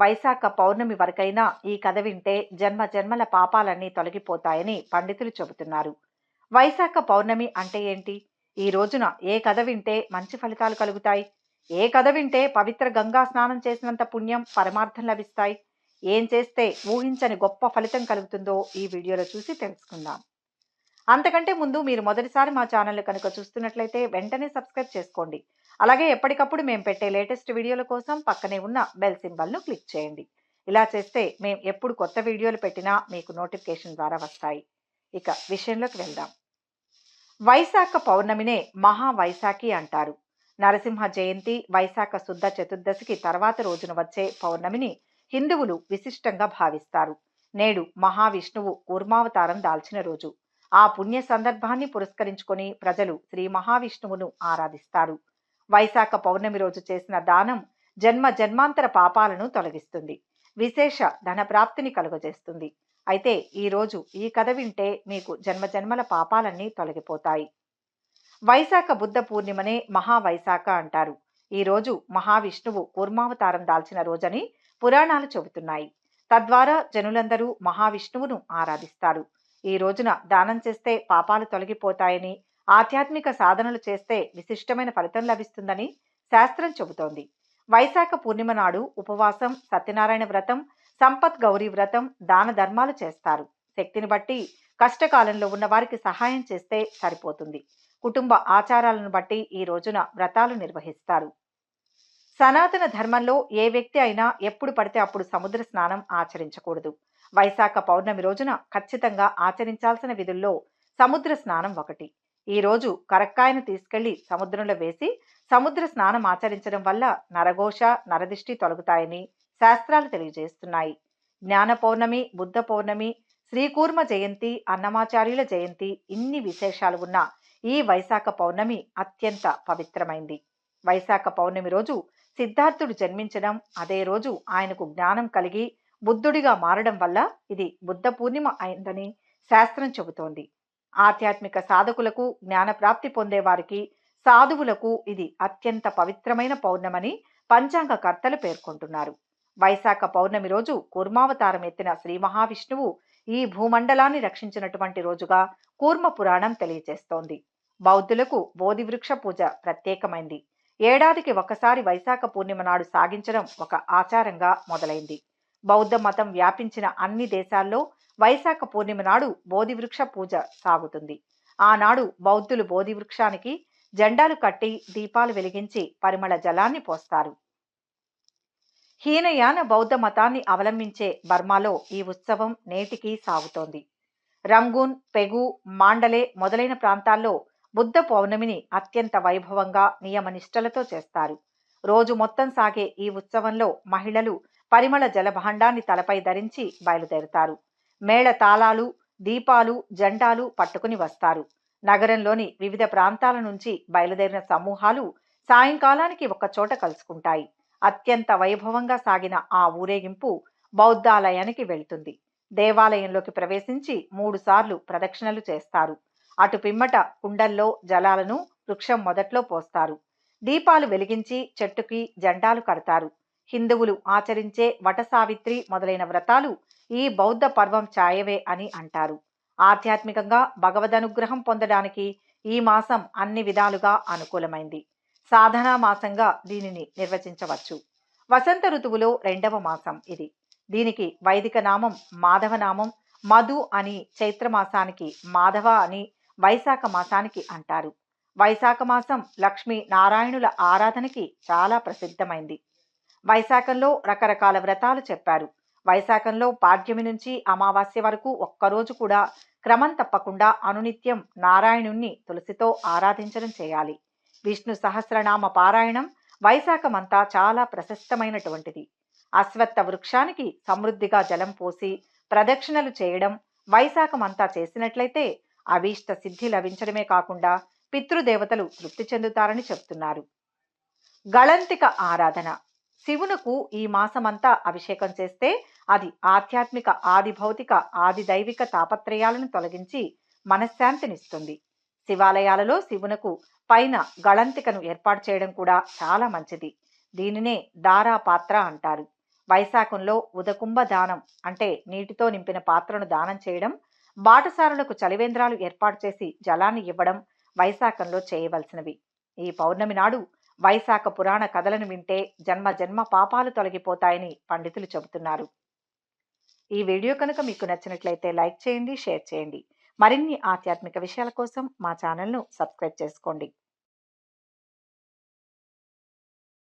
వైశాఖ పౌర్ణమి వరకైనా ఈ కథ వింటే జన్మ జన్మల పాపాలన్నీ తొలగిపోతాయని పండితులు చెబుతున్నారు. వైశాఖ పౌర్ణమి అంటే ఏంటి? ఈ రోజున ఏ కథ వింటే మంచి ఫలితాలు కలుగుతాయి? ఏ కథ వింటే పవిత్ర గంగా స్నానం చేసినంత పుణ్యం పరమార్థం లభిస్తాయి? ఏం చేస్తే ఊహించని గొప్ప ఫలితం కలుగుతుందో ఈ వీడియోలో చూసి తెలుసుకుందాం. అంతకంటే ముందు మీరు మొదటిసారి మా ఛానల్ కనుక చూస్తున్నట్లయితే వెంటనే సబ్స్క్రైబ్ చేసుకోండి. అలాగే ఎప్పటికప్పుడు మేము పెట్టే లేటెస్ట్ వీడియోల కోసం పక్కనే ఉన్న బెల్ సింబల్ను క్లిక్ చేయండి. ఇలా చేస్తే మేము ఎప్పుడు కొత్త వీడియోలు పెట్టినా మీకు నోటిఫికేషన్ ద్వారా వస్తాయి. ఇక విషయంలోకి వెళ్దాం. వైశాఖ పౌర్ణమినే మహా వైశాఖి అంటారు. నరసింహ జయంతి వైశాఖ శుద్ధ చతుర్దశికి తర్వాత రోజున వచ్చే పౌర్ణమిని హిందువులు విశిష్టంగా భావిస్తారు. నేడు మహావిష్ణువు కూర్మావతారం దాల్చిన రోజు. ఆ పుణ్య సందర్భాన్ని పురస్కరించుకొని ప్రజలు శ్రీ మహావిష్ణువును ఆరాధిస్తారు. వైశాఖ పౌర్ణమి రోజు చేసిన దానం జన్మ జన్మాంతర పాపాలను తొలగిస్తుంది. విశేష ధన ప్రాప్తిని కలుగజేస్తుంది. అయితే ఈ రోజు ఈ కథ వింటే మీకు జన్మ జన్మల పాపాలన్నీ తొలగిపోతాయి. వైశాఖ బుద్ధ పూర్ణిమనే మహావైశాఖ అంటారు. ఈ రోజు మహావిష్ణువు కూర్మావతారం దాల్చిన రోజని పురాణాలు చెబుతున్నాయి. తద్వారా జనులందరూ మహావిష్ణువును ఆరాధిస్తారు. ఈ రోజున దానం చేస్తే పాపాలు తొలగిపోతాయని ఆధ్యాత్మిక సాధనలు చేస్తే విశిష్టమైన ఫలితం లభిస్తుందని శాస్త్రం చెబుతోంది. వైశాఖ పూర్ణిమ నాడు ఉపవాసం సత్యనారాయణ వ్రతం సంపత్ గౌరీ వ్రతం దాన ధర్మాలు చేస్తారు. శక్తిని బట్టి కష్టకాలంలో ఉన్న వారికి సహాయం చేస్తే సరిపోతుంది. కుటుంబ ఆచారాలను బట్టి ఈ రోజున వ్రతాలు నిర్వహిస్తారు. సనాతన ధర్మంలో ఏ వ్యక్తి అయినా ఎప్పుడు పడితే అప్పుడు సముద్ర స్నానం ఆచరించకూడదు. వైశాఖ పౌర్ణమి రోజున ఖచ్చితంగా ఆచరించాల్సిన విధుల్లో సముద్ర స్నానం ఒకటి. ఈ రోజు కరక్కాయను తీసుకెళ్ళి సముద్రంలో వేసి సముద్ర స్నానం ఆచరించడం వల్ల నరఘోష నరదిష్టి తొలగుతాయని శాస్త్రాలు తెలియజేస్తున్నాయి. జ్ఞాన పౌర్ణమి బుద్ధ పౌర్ణమి శ్రీకూర్మ జయంతి అన్నమాచార్యుల జయంతి ఇన్ని విశేషాలు ఉన్న ఈ వైశాఖ పౌర్ణమి అత్యంత పవిత్రమైంది. వైశాఖ పౌర్ణమి రోజు సిద్ధార్థుడు జన్మించడం అదే రోజు ఆయనకు జ్ఞానం కలిగి బుద్ధుడిగా మారడం వల్ల ఇది బుద్ధ పూర్ణిమ అయిందని శాస్త్రం చెబుతోంది. ఆధ్యాత్మిక సాధకులకు జ్ఞానప్రాప్తి పొందేవారికి సాధువులకు ఇది అత్యంత పవిత్రమైన పౌర్ణమని పంచాంగ కర్తలు పేర్కొంటున్నారు. వైశాఖ పౌర్ణమి రోజు కూర్మావతారం ఎత్తిన శ్రీ మహావిష్ణువు ఈ భూమండలాన్ని రక్షించినటువంటి రోజుగా కూర్మ పురాణం తెలియజేస్తోంది. బౌద్ధులకు బోధివృక్ష పూజ ప్రత్యేకమైంది. ఏడాదికి ఒకసారి వైశాఖ పూర్ణిమ నాడు సాగించడం ఒక ఆచారంగా మొదలైంది. బౌద్ధ మతం వ్యాపించిన అన్ని దేశాల్లో వైశాఖ పూర్ణిమ నాడు బోధివృక్ష పూజ సాగుతుంది. ఆనాడు బౌద్ధులు బోధివృక్షానికి జెండాలు కట్టి దీపాలు వెలిగించి పరిమళ జలాన్ని పోస్తారు. హీనయాన బౌద్ధ మతాన్ని అవలంబించే బర్మాలో ఈ ఉత్సవం నేటికి సాగుతోంది. రంగూన్ పెగు మాండలే మొదలైన ప్రాంతాల్లో బుద్ధ పౌర్ణమిని అత్యంత వైభవంగా నియమనిష్టలతో చేస్తారు. రోజు మొత్తం సాగే ఈ ఉత్సవంలో మహిళలు పరిమళ జలభాండాన్ని తలపై ధరించి బయలుదేరుతారు. మేళ తాళాలు దీపాలు జెండాలు పట్టుకుని వస్తారు. నగరంలోని వివిధ ప్రాంతాల నుంచి బయలుదేరిన సమూహాలు సాయంకాలానికి ఒకచోట కలుసుకుంటాయి. అత్యంత వైభవంగా సాగిన ఆ ఊరేగింపు బౌద్ధాలయానికి వెళ్తుంది. దేవాలయంలోకి ప్రవేశించి మూడుసార్లు ప్రదక్షిణలు చేస్తారు. అటు పిమ్మట కుండల్లో జలాలను వృక్షం మొదట్లో పోస్తారు. దీపాలు వెలిగించి చెట్టుకి జెండాలు కడతారు. హిందువులు ఆచరించే వటసావిత్రి మొదలైన వ్రతాలు ఈ బౌద్ధ పర్వం ఛాయవే అని అంటారు. ఆధ్యాత్మికంగా భగవదనుగ్రహం పొందడానికి ఈ మాసం అన్ని విధాలుగా అనుకూలమైంది. సాధనా మాసంగా దీనిని నిర్వచించవచ్చు. వసంత ఋతువులో రెండవ మాసం ఇది. దీనికి వైదిక నామం మాధవనామం మధు అని చైత్రమాసానికి మాధవ అని వైశాఖ మాసానికి అంటారు. వైశాఖ మాసం లక్ష్మీ నారాయణుల ఆరాధనకి చాలా ప్రసిద్ధమైంది. వైశాఖంలో రకరకాల వ్రతాలు చెప్పారు. వైశాఖంలో పాడ్యమి నుంచి అమావాస్య వరకు ఒక్కరోజు కూడా క్రమం తప్పకుండా అనునిత్యం నారాయణుణ్ణి తులసితో ఆరాధించడం చేయాలి. విష్ణు సహస్రనామ పారాయణం వైశాఖమంతా చాలా ప్రశస్తమైనటువంటిది. అశ్వత్థ వృక్షానికి సమృద్ధిగా జలం పోసి ప్రదక్షిణలు చేయడం వైశాఖమంతా చేసినట్లయితే అభీష్ట సిద్ధి లభించడమే కాకుండా పితృదేవతలు తృప్తి చెందుతారని చెప్తున్నారు. గళంతిక ఆరాధన. శివునకు ఈ మాసమంతా అభిషేకం చేస్తే అది ఆధ్యాత్మిక ఆది భౌతిక ఆది దైవిక తాపత్రయాలను తొలగించి మనశ్శాంతినిస్తుంది. శివాలయాలలో శివునకు పైన గళంతికను ఏర్పాటు చేయడం కూడా చాలా మంచిది. దీనినే దారా పాత్ర అంటారు. వైశాఖంలో ఉదకుంభ దానం అంటే నీటితో నింపిన పాత్రను దానం చేయడం బాటసారులకు చలివేంద్రాలు ఏర్పాటు చేసి జలాన్ని ఇవ్వడం వైశాఖంలో చేయవలసినవి. ఈ పౌర్ణమి నాడు వైశాఖ పురాణ కథలను వింటే జన్మ జన్మ పాపాలు తొలగిపోతాయని పండితులు చెబుతున్నారు. ఈ వీడియో కనుక మీకు నచ్చినట్లయితే లైక్ చేయండి షేర్ చేయండి. మరిన్ని ఆధ్యాత్మిక విషయాల కోసం మా ఛానల్ను సబ్స్క్రైబ్ చేసుకోండి.